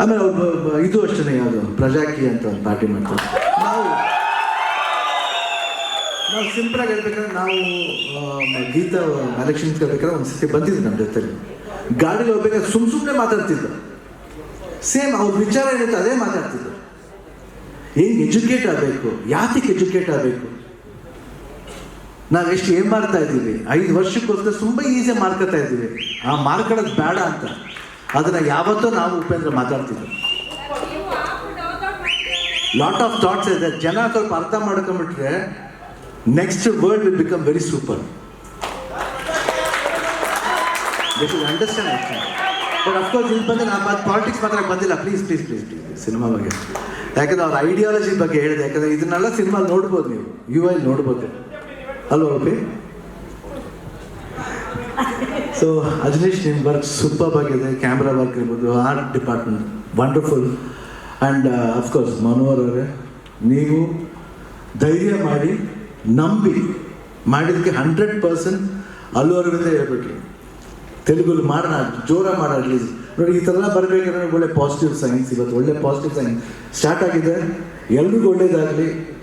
ಆಮೇಲೆ ಅವ್ರು ಇದು ಅಷ್ಟೇ ಯಾವುದು? ಪ್ರಜಾಕಿ ಅಂತ ಒಂದು ಪಾರ್ಟಿ ಮಾಡ್ತಾರೆ. ನಾವು ನಾವು ಸಿಂಪಲ್ ಆಗಿ ಹೇಳ್ಬೇಕಂದ್ರೆ ನಾವು ಗೀತಾ ಎಲೆಕ್ಷನ್ಸ್ ಕೇಳ್ಬೇಕಾದ್ರೆ ಒಂದು ಸತಿ ಬಂದಿದ್ದು ನಮ್ಮ ಜೊತೆಲಿ. ಗಾಡಿಲಿ ಹೋಗ್ಬೇಕಾದ್ರೆ ಸುಮ್ ಸುಮ್ಮನೆ ಮಾತಾಡ್ತಿದ್ದ ಸೇಮ್ ಅವ್ರ ವಿಚಾರ ಏನಿತ್ತು ಅದೇ ಮಾತಾಡ್ತಿದ್ದ ಹೆಂಗೆ ಎಜುಕೇಟ್ ಆಗಬೇಕು? ಯಾತಕ್ಕೆ ಎಜುಕೇಟ್ ಆಗಬೇಕು? ನಾವು ಎಷ್ಟು ಏನ್ ಮಾಡ್ತಾ ಇದ್ದೀವಿ? ಐದು ವರ್ಷಕ್ಕೋಸ್ಕರ ತುಂಬ ಈಸಿ ಮಾರ್ಕೋತಾ ಇದ್ದೀವಿ. ಆ ಮಾರ್ಕೊಳ್ಳೋದು ಬೇಡ ಅಂತ. ಅದನ್ನ ಯಾವತ್ತೂ ನಾವು ಉಪೇಂದ್ರ ಮಾತಾಡ್ತಿದ್ದೆ ಲಾಟ್ ಆಫ್ ಥಾಟ್ಸ್ ಇದೆ. ಜನ ಸ್ವಲ್ಪ ಅರ್ಥ ಮಾಡ್ಕೊಂಡ್ಬಿಟ್ರೆ next world will become very super understand but of course ಇಲ್ಲಿ ಬಂದು ನಾನು ಪಾಲಿಟಿಕ್ಸ್ ಮಾತ್ರ ಬಂದಿಲ್ಲ. ಪ್ಲೀಸ್ ಪ್ಲೀಸ್ ಪ್ಲೀಸ್ ಸಿನಿಮಾ ಬಗ್ಗೆ. ಯಾಕಂದ್ರೆ ಅವ್ರ ಐಡಿಯಾಲಜಿ ಬಗ್ಗೆ ಹೇಳಿದೆ. ಯಾಕಂದ್ರೆ ಇದನ್ನೆಲ್ಲ ಸಿನಿಮಾ ನೋಡ್ಬೋದು ನೀವು. ಯು ಐ ನೋಡ್ಬೋದು. ಅಲ್ವಾ ಓಪಿ ಸೊ ಅಜನೀಶ್ ನಿಮ್ಮ ವರ್ಕ್ ಸೂಪರ್ ಆಗಿದೆ ಕ್ಯಾಮ್ರಾ ವರ್ಕ್ ಇರ್ಬೋದು art department wonderful and of course Manohar ಅವರೇ, ನೀವು ಧೈರ್ಯ ಮಾಡಿ, ನಂಬಿ ಮಾಡಿದ್ದಕ್ಕೆ ಹಂಡ್ರೆಡ್ ಪರ್ಸೆಂಟ್ ಅಲ್ಲೂ ಹೇಳ್ಬಿಟ್ರಿ. ತೆಲುಗುಲಿ ಮಾಡೋಣ, ಜೋರ ಮಾಡೋಣ ನೋಡಿ, ಈ ಥರ ಬರಬೇಕಂದ್ರೆ ಒಳ್ಳೆ ಪಾಸಿಟಿವ್ ಸೈನ್ಸ್ ಇವತ್ತು ಒಳ್ಳೆ ಪಾಸಿಟಿವ್ ಸೈನ್ಸ್ ಸ್ಟಾರ್ಟ್ ಆಗಿದೆ. ಎಲ್ರಿಗೂ ಒಳ್ಳೇದಾಗಲಿ.